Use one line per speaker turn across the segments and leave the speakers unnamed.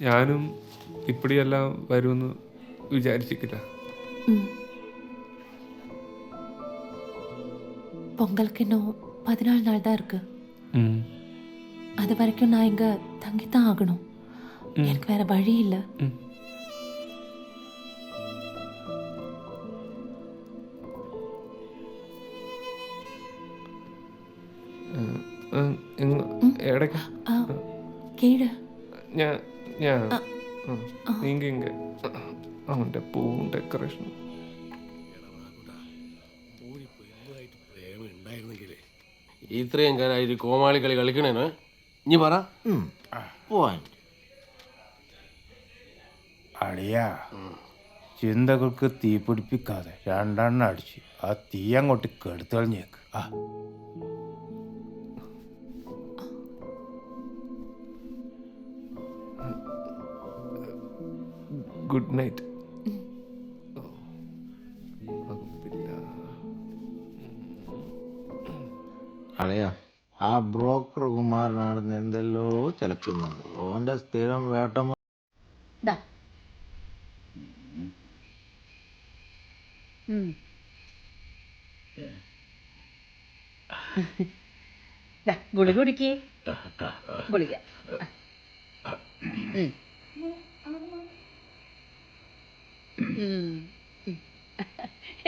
ഞാനും ഇപ്പടിയെല്ലാം വരുമെന്ന് വിചാരിച്ചിട്ടില്ല
ம். பொங்கலுக்கு இன்னும் பதினாலு நாள் தான் இருக்கு
ഉം.
அது வரைக்கும் நான் இங்க தங்கித்தான் ஆகணும் எனக்கு வேற வழி இல்லை
ഞാൻ. നീങ്ക ഇങ്ക അവന്റെ പൂവും ഡെക്കറേഷനും
ഇത്രയും കാലമായിട്ട് കോമാളി കളി കളിക്കണേന്? ഇനി പറ.
അളിയാ ചിന്തകൾക്ക് തീ പിടിപ്പിക്കാതെ രണ്ടെണ്ണം അടിച്ച് ആ തീ അങ്ങോട്ട് കെടുത്ത് കളഞ്ഞേക്ക് ആ.
Good night.
അറിയാ ആ ബ്രോക്കർ കുമാരനാണെന്ന് എന്തെല്ലോ ചിലക്കുന്നുണ്ട് ഓന്റെ സ്ഥിരം വേട്ടം
ദാ. ഉം. ദാ, ഗുളിക കുടിക്കേ. ഗുളിക.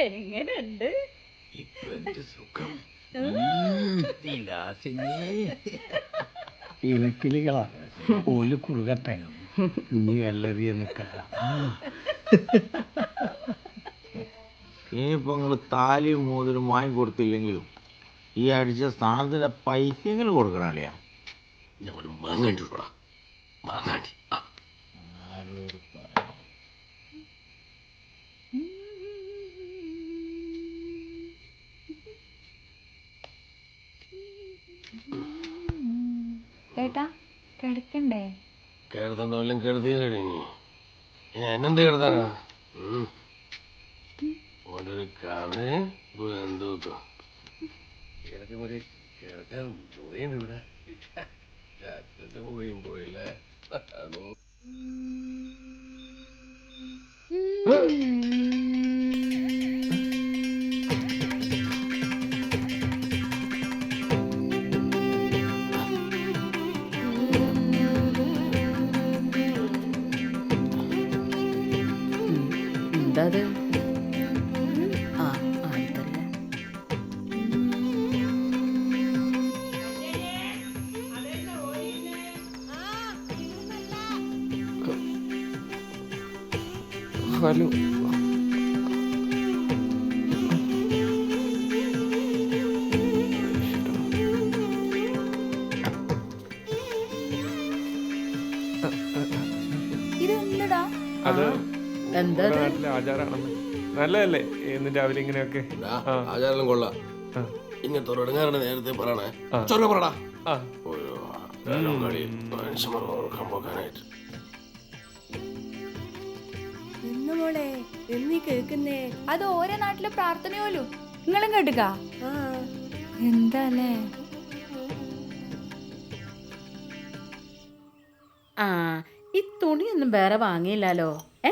എങ്ങനെയുണ്ട്?
ഇലക്കിളികളാ ഓൽ കുറുകട്ടെ. ഇനി വെള്ളറിയ നിക്ക
ഇനിയിപ്പോ നിങ്ങൾ താലിയും മോതിരം വാങ്ങിക്കൊടുത്തില്ലെങ്കിലും ഈ അടിച്ച സ്ഥാനത്തിന്റെ പൈസയെങ്കിലും കൊടുക്കണം അല്ലയാ
ഞാൻ ഒരു മാങ്ങാണ്ടി വിടടാ മാങ്ങാണ്ടി ആ
ഏട്ടാ കിടക്കണ്ടേ
കേൾത്തണ്ടോലും കെടുത്തി കഴിഞ്ഞു എന്നെന്ത് ഓന്റെ ഒരു കഥ എന്തോ കിടക്ക് മതി കിടക്കാൻ പോയിണ്ട് ഇവിടെ. രാത്രി പോയും പോയില്ലേ? അതോ
ഇത്
അത്
എന്താ
നമ്മുടെ നാട്ടിലെ ആചാരാണെന്ന്. നല്ലതല്ലേ എന്നും രാവിലെ ഇങ്ങനെയൊക്കെ?
ആചാരം കൊള്ളാം. ഇങ്ങനത്തെ നേരത്തെ പറയണേ. ചൊല്ല പറടാ. മനുഷ്യന്മാർ ഓർക്കാൻ പോക്കാനായിട്ട്
മോളെ എന്നീ കേൾക്കുന്നേ?
അത് ഓരോ നാട്ടിലെ പ്രാർത്ഥനയോലു? നിങ്ങളും കേട്ടുക. എന്താല്ലേ
ആ ഈ തുണിയൊന്നും വേറെ വാങ്ങിയില്ലല്ലോ ഏ?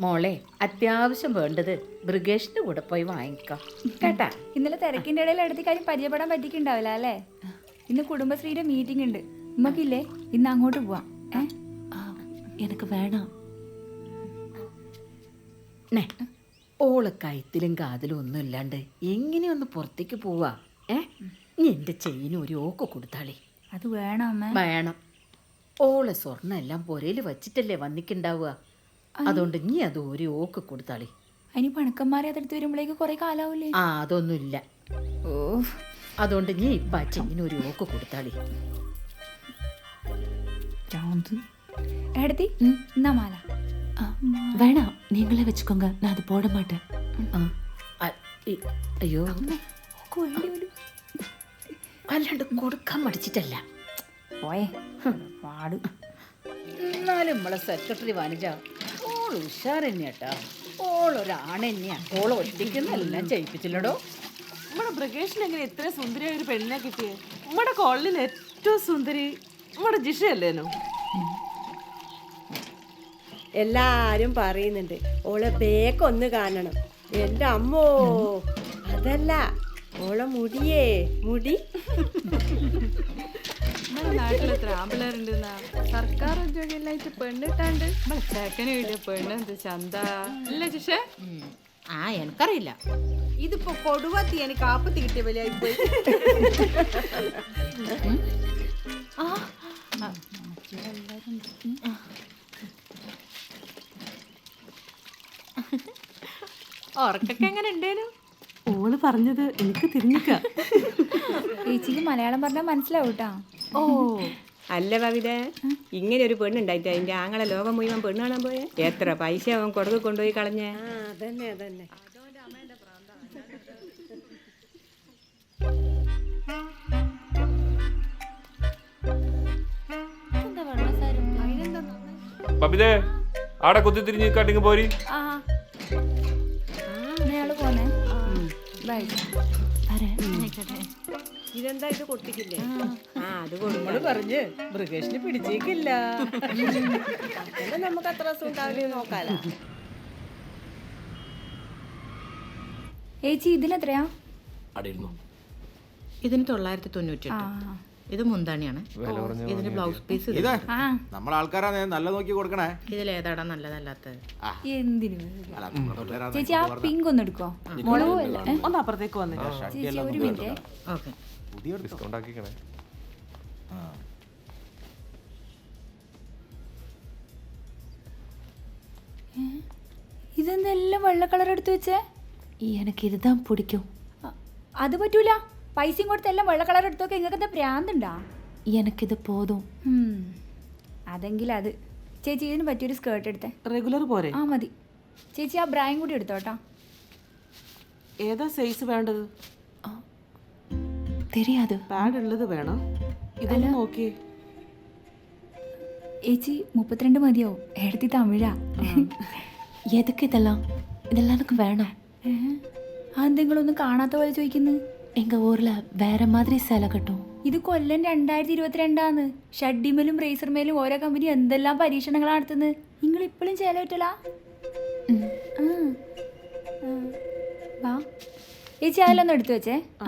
മോളെ അത്യാവശ്യം വേണ്ടത് ബ്രിഗേഷിന്റെ കൂടെ പോയി വാങ്ങിക്കാം. കേട്ടാ?
ഇന്നലെ തിരക്കിന്റെ ഇടയിൽ അടുത്ത് കാര്യം പരിചയപ്പെടാൻ പറ്റിയിട്ടുണ്ടാവില്ല അല്ലേ? ഇന്ന് കുടുംബശ്രീയുടെ മീറ്റിംഗ് ഉണ്ട്. ഉമ്മക്കില്ലേ? ഇന്ന് അങ്ങോട്ട് പോവാം. ഏ?
എനിക്ക് വേണം.
നെ. ഓൾ കഴുത്തിലും കാതിലും ഒന്നും ഇല്ലാണ്ട് എങ്ങനെയൊന്ന് പുറത്തേക്ക് പോവാ? ഏ? നീ എന്റെ ചെയിന് ഒരു ഓക്ക് കൊടുത്താളി.
അത് വേണം അമ്മ?
വേണം. ഓളെ സ്വർണ എല്ലാം പുരയിൽ വച്ചിട്ടല്ലേ വന്നിക്കുണ്ടാവുക. അതുകൊണ്ട് നീ അത് ഒരു ഓക്ക് കൊടുത്താളി.
അതിന് പണക്കന്മാരെ അതെടുത്ത് വരുമ്പോഴേക്ക് കുറെ കാലാവൂലേ?
ആ അതൊന്നുമില്ല.
ഓ
അതുകൊണ്ട് നീ ഇപ്പം ആ ചെയിന് ഒരു ഓക്ക് കൊടുത്താളി.
ചാന്ത്. എടുത്തി എന്നാ മാല?
வேணாம் நீங்களே வச்சுக்கோங்க நான் அது போட மாட்டேன்
ആ, അ- ഈ- അയ്യോ
ഒക്കെ വേണ്ടി വരും
അല്ലാണ്ട് കൊടുക്കാൻ മടിച്ചിട്ടല്ല
പോയേ പാട്
എന്നാലും നമ്മളെ സെക്രട്ടറി വനജ ഓൾ ഉഷാർ തന്നെയാട്ടാ ഓളൊരാണ് തന്നെയാ ഓൾ ഒറ്റയ്ക്കെന്നെല്ലാം ചെയ്യിപ്പിച്ചില്ലടോ
നമ്മുടെ ബ്രിഗേഷിന് എങ്ങനെ ഇത്ര സുന്ദരിയായ ഒരു പെണ്ണിനെ കിട്ടിയേ നമ്മുടെ കോളനിയിൽ ഏറ്റവും സുന്ദരി നമ്മുടെ ജിഷയല്ലേനോ
എല്ലാരും പറയുന്നുണ്ട് ഓളെ ബേക്കൊന്ന് കാണണം എന്റെ അമ്മോ അതല്ല ഓളെ മുടിയേ മുടി
നാട്ടിൽ എത്ര ആമ്പിള്ളേരുണ്ടെന്നാ സർക്കാർ പെണ്ണിട്ടാണ്ട് ചെക്കന് ചന്ത അല്ല ജിഷേ
ആ എനിക്കറിയില്ല
ഇതിപ്പോ കൊടുവത്തി എനിക്ക് ആപ്പത്തി കിട്ടിയ വിലയായി പോയി
ഉറക്കൊക്കെ എങ്ങനെ ഉണ്ടേനു? ഓൾ പറഞ്ഞത് എനിക്ക് തിരിഞ്ഞിക്ക.
ചേച്ചിക്ക് മലയാളം പറഞ്ഞാൽ മനസ്സിലാവും കേട്ടാ
ഓ.
അല്ല കവിത ഇങ്ങനെ ഒരു പെണ്ണുണ്ടായിട്ട് അതിന്റെ ആങ്ങളെ ലോകം മുഴുവൻ പെണ്ണ് കാണാൻ പോയെ? എത്ര പൈസ അവൻ കൊടുക്ക കൊണ്ടുപോയി കളഞ്ഞേ? അതന്നെ അതന്നെ.
ബബിതേ ആടെ കുത്തി തിരിഞ്ഞ് കട്ടിങ് പോരി.
ഇതെന്താ ഇത് കൊട്ടിക്കില്ലേ? ആ. അത് കൊടുക്കും
പറഞ്ഞ് മൃഗേഷിന് പിടിച്ചേക്കില്ല.
നമുക്ക് അത്ര അസുഖം ഉണ്ടാവില്ല നോക്കാലോ.
ഏച്ചി ഇരുന്നു
ഇതിന് തൊള്ളായിരത്തി തൊണ്ണൂറ്റി
ആ.
ഇത് മുന്താണിയാണ്. ഇതിന്റെ ബ്ലൗസ് പീസ്
നമ്മൾ ആൾക്കാരാണ് നല്ല നോക്കി കൊടുക്കണേ.
ഇതിൽ ഏതാടാ നല്ലതല്ലാത്തത്?
ചേച്ചി ആ പിങ്ക് ഒന്ന് എടുക്കോ
ഒന്ന് അപ്പുറത്തേക്ക് വന്നില്ല
ചേച്ചി ഒരു മിനിറ്റ്
ഡിസ്കൗണ്ട്
ഇതെന്തെല്ലാം വെള്ള കളർ എടുത്തു വെച്ചേ?
എനക്ക് ഇരുതാൻ
പിടിക്കും. അത് പറ്റൂല? പൈസയും കൊടുത്തെല്ലാം വെള്ള കളർ എടുത്തൊക്കെ നിങ്ങൾക്ക്
ഭ്രാന്തുണ്ടാ എനിക്കിത്
പോതും. അതെങ്കിൽ അത് ചേച്ചി ഇതിന് പറ്റിയൊരു സ്കേർട്ട് എടുത്തേ.
റെഗുലർ പോരെ?
ആ മതി. ചേച്ചി ആ ബ്രായും കൂടി എടുത്തോട്ടോ
ഏതാ സൈസ് വേണ്ടത്?
തെരിയാത്.
പാഡ് വേണം. ഇതെല്ലാം നോക്കിയേ
ഏച്ചി മുപ്പത്തിരണ്ട് മതിയോ എടുത്തി തമിഴാ.
ഏതൊക്കെ ഇതെല്ലാം? ഇതെല്ലാം എനിക്ക് വേണം.
ആ എന്തെങ്കിലും ഒന്നും കാണാത്ത പോലെ ചോദിക്കുന്നു.
எங்க ஊர்ல வேற மாதிரி சேலை கட்டும்
ഇത് കൊല്ലം രണ്ടായിരത്തി ഇരുപത്തിരണ്ടാന്ന് ഷഡ്ഡിമേലും റേസർമേലും ഓരോ കമ്പനി എന്തെല്ലാം പരീക്ഷണങ്ങളാണ് നടത്തുന്നത് നിങ്ങൾ ഇപ്പോഴും ചേലറ്റല വാ ചേച്ചി അതിലൊന്നും എടുത്തു വെച്ചേ ആ.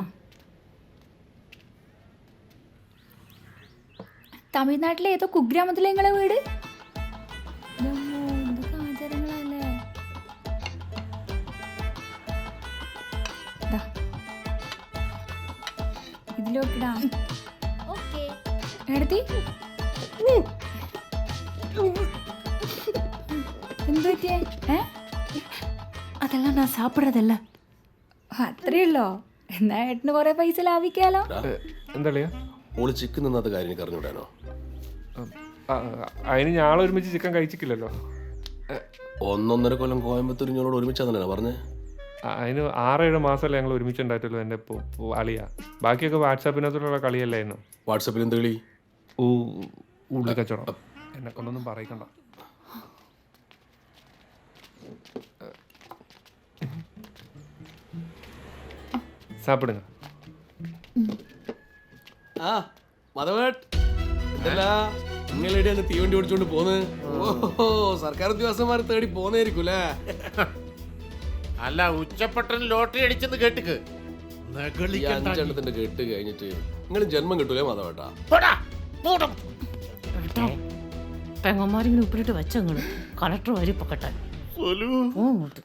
തമിഴ്നാട്ടിലെ ഏതോ കുഗ്രാമത്തിലെ നിങ്ങളെ വീട് ഇതിലോട്ടിടാം എടുത്തി എന്ത് പറ്റിയേ ഏ
அதெல்லாம் நான் சாப்பிட்றதில்ல
അത്രേ ഉള്ളോ എന്നാ ഏട്ടന് കുറെ പൈസ ലാഭിക്കാലോ
എന്താ കളിയാ
ഓള് ചിക്ക് നിന്നാത്ത കാര്യം എനിക്ക് അറിഞ്ഞൂടാനോ
അതിന് ഞാളെ ഒരുമിച്ച് ചിക്കൻ കഴിച്ചിട്ടില്ലല്ലോ
ഒന്നൊന്നര കൊല്ലം കോയമ്പത്തൂർ ഞങ്ങളോട് ഒരുമിച്ചാന്നല്ലേ പറഞ്ഞേ
അതിന് ആറേഴ് മാസമല്ലേ ഞങ്ങൾ ഒരുമിച്ച് ഉണ്ടായിട്ടുള്ളൂ എന്റെ അളിയാ. ബാക്കിയൊക്കെ വാട്സാപ്പിനകത്തുള്ള കളിയല്ലായിരുന്നു?
വാട്സാപ്പിൽ എന്ത് കളി?
ഓ ഉള്ളി കച്ചവടം. എന്നെ കൊണ്ടൊന്നും പറയിക്കണ്ട. സാപ്പിടുങ്ങ
ആ മതവേട്ട് തീവണ്ടി ഓടിച്ചോണ്ട് പോന്ന്. ഓ സർക്കാർ ഉദ്യോഗസ്ഥന്മാർ തേടി പോന്നേരിക്കും അല്ലേ
ഉച്ചപ്പെട്ടൻ ലോട്ടറി അടിച്ചെന്ന് കേട്ടിക്ക്.
ഈ അഞ്ചെണ്ണത്തിന്റെ കെട്ട് കഴിഞ്ഞിട്ട് നിങ്ങൾ ജന്മം കിട്ടൂലേ മതവേട്ടാ
പെങ്ങന്മാരിങ്ങനെ ഉപ്പിലിട്ട് വെച്ചങ്ങൾ കളക്ടർ വരി പൊക്കട്ടെ ഓ ഇങ്ങോട്ട്.